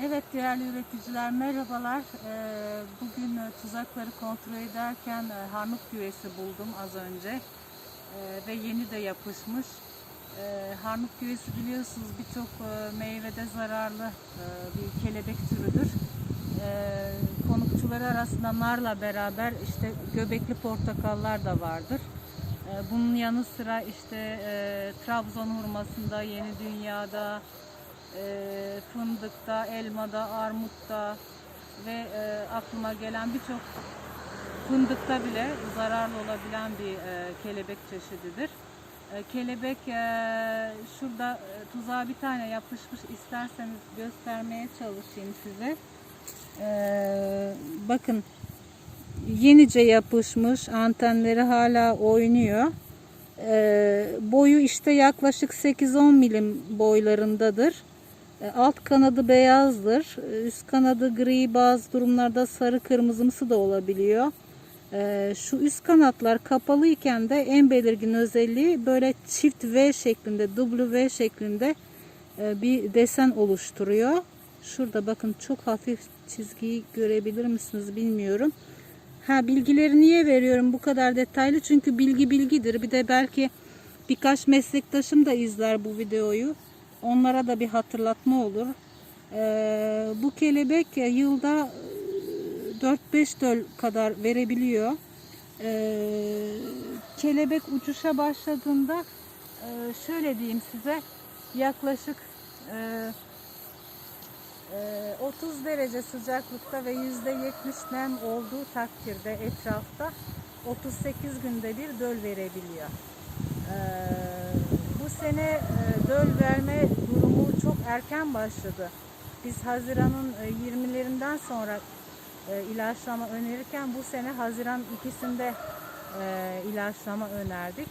Evet değerli üreticiler merhabalar. Ee, Bugün e, tuzakları kontrol ederken e, harnut güvesi buldum az önce Ee, ve yeni de yapışmış. Harnut güvesi biliyorsunuz birçok e, meyvede zararlı e, bir kelebek türüdür. Konukçuları arasında narla beraber işte göbekli portakallar da vardır. Bunun yanı sıra işte e, Trabzon hurmasında, Yeni Dünya'da, e, fındıkta, elmada, armutta ve e, aklıma gelen birçok fındıkta bile zararlı olabilen bir e, kelebek çeşididir. E, kelebek e, şurada e, tuzağa bir tane yapışmış isterseniz göstermeye çalışayım size. E, bakın yenice yapışmış antenleri hala oynuyor. E, boyu işte yaklaşık 8-10 milim boylarındadır. E, Alt kanadı beyazdır. E, Üst kanadı gri bazı durumlarda sarı kırmızımsı da olabiliyor. E, Şu üst kanatlar kapalı iken de en belirgin özelliği böyle çift V şeklinde, W şeklinde bir desen oluşturuyor. Şurada bakın çok hafif çizgiyi görebilir misiniz bilmiyorum. Ha bilgileri niye veriyorum bu kadar detaylı? Çünkü bilgi bilgidir. Bir de belki birkaç meslektaşım da izler bu videoyu. Onlara da bir hatırlatma olur. Ee, bu kelebek e, yılda e, 4-5 döl kadar verebiliyor. Ee, kelebek uçuşa başladığında e, şöyle diyeyim size yaklaşık e, e, 30 derece sıcaklıkta ve %70 nem olduğu takdirde etrafta 38 günde bir döl verebiliyor. Ee, bu sene e, döl verme durumu çok erken başladı. Biz Haziran'ın e, 20'lerinden sonra e, ilaçlama önerirken bu sene Haziran ikisinde e, ilaçlama önerdik.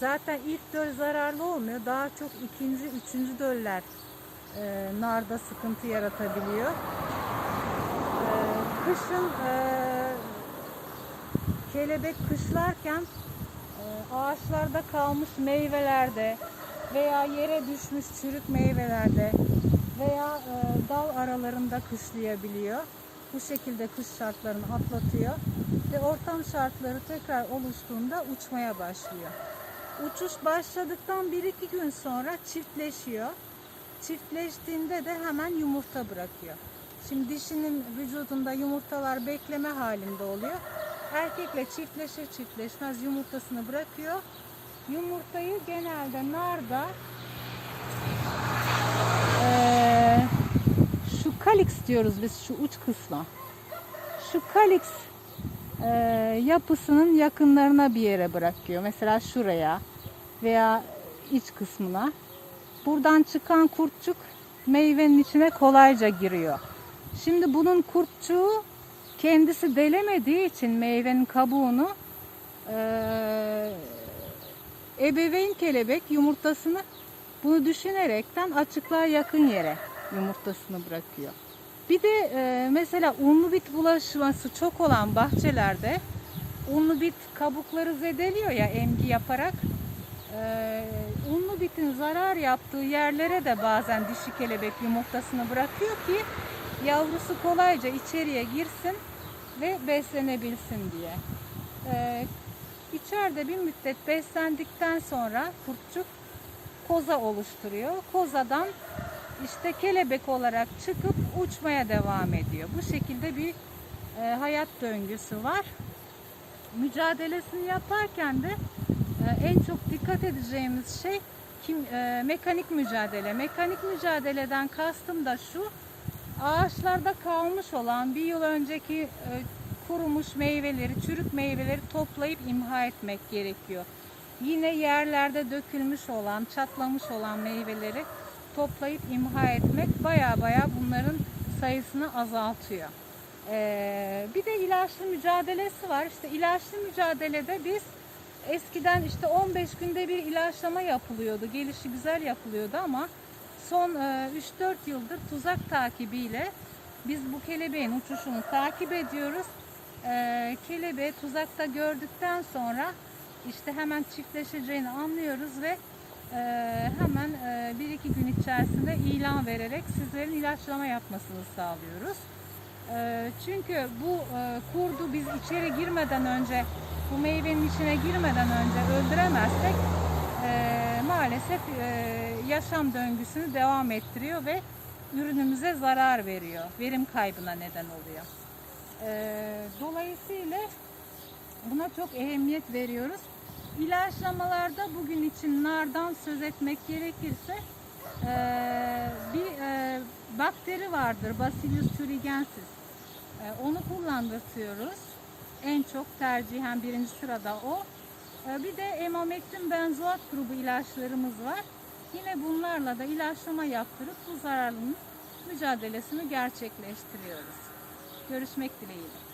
Zaten ilk döl zararlı olmuyor. Daha çok ikinci, üçüncü döller e, narda sıkıntı yaratabiliyor. E, kışın e, kelebek kışlarken e, ağaçlarda kalmış meyvelerde veya yere düşmüş çürük meyvelerde veya e, dal aralarında kışlayabiliyor. Bu şekilde kış şartlarını atlatıyor ve ortam şartları tekrar oluştuğunda uçmaya başlıyor. Uçuş başladıktan 1-2 gün sonra çiftleşiyor. Çiftleştiğinde de hemen yumurta bırakıyor. Şimdi dişinin vücudunda yumurtalar bekleme halinde oluyor. Erkekle çiftleşir çiftleşmez yumurtasını bırakıyor. Yumurtayı genelde narda eee, şu kaliks diyoruz biz şu uç kısma. Şu kaliks eee, yapısının yakınlarına bir yere bırakıyor. Mesela şuraya veya iç kısmına. Buradan çıkan kurtçuk meyvenin içine kolayca giriyor. Şimdi bunun kurtçuğu kendisi delemediği için meyvenin kabuğunu eee, ebeveyn kelebek yumurtasını bunu düşünerekten açıklığa yakın yere yumurtasını bırakıyor. Bir de e, mesela unlu bit bulaşması çok olan bahçelerde unlu bit kabukları zedeliyor ya emgi yaparak. E, unlu bitin zarar yaptığı yerlere de bazen dişi kelebek yumurtasını bırakıyor ki yavrusu kolayca içeriye girsin ve beslenebilsin diye. E, içeride bir müddet beslendikten sonra kurtçuk koza oluşturuyor. Kozadan işte kelebek olarak çıkıp uçmaya devam ediyor. Bu şekilde bir e, hayat döngüsü var. Mücadelesini yaparken de e, en çok dikkat edeceğimiz şey kim e, mekanik mücadele. Mekanik mücadeleden kastım da şu. Ağaçlarda kalmış olan bir yıl önceki e, kurumuş meyveleri, çürük meyveleri toplayıp imha etmek gerekiyor. Yine yerlerde dökülmüş olan, çatlamış olan meyveleri toplayıp imha etmek baya baya bunların sayısını azaltıyor. Ee, bir de ilaçlı mücadelesi var. İşte ilaçlı mücadelede biz eskiden işte 15 günde bir ilaçlama yapılıyordu. Gelişi güzel yapılıyordu ama son e, 3-4 yıldır tuzak takibiyle biz bu kelebeğin uçuşunu takip ediyoruz. Ee, kelebeği tuzakta gördükten sonra işte hemen çiftleşeceğini anlıyoruz ve e, hemen e, bir iki gün içerisinde ilan vererek sizlerin ilaçlama yapmasını sağlıyoruz. E, çünkü bu e, kurdu biz içeri girmeden önce, bu meyvenin içine girmeden önce öldüremezsek e, maalesef e, yaşam döngüsünü devam ettiriyor ve ürünümüze zarar veriyor. Verim kaybına neden oluyor. E, dolayısıyla buna çok ehemmiyet veriyoruz. İlaçlamalarda bugün için nardan söz etmek gerekirse e, bir e, bakteri vardır Bacillus thuringiensis. E, onu kullandırtıyoruz. En çok tercihen birinci sırada o. E, bir de emamektin benzoat grubu ilaçlarımız var. Yine bunlarla da ilaçlama yaptırıp bu zararlının mücadelesini gerçekleştiriyoruz. Görüşmek dileğiyle.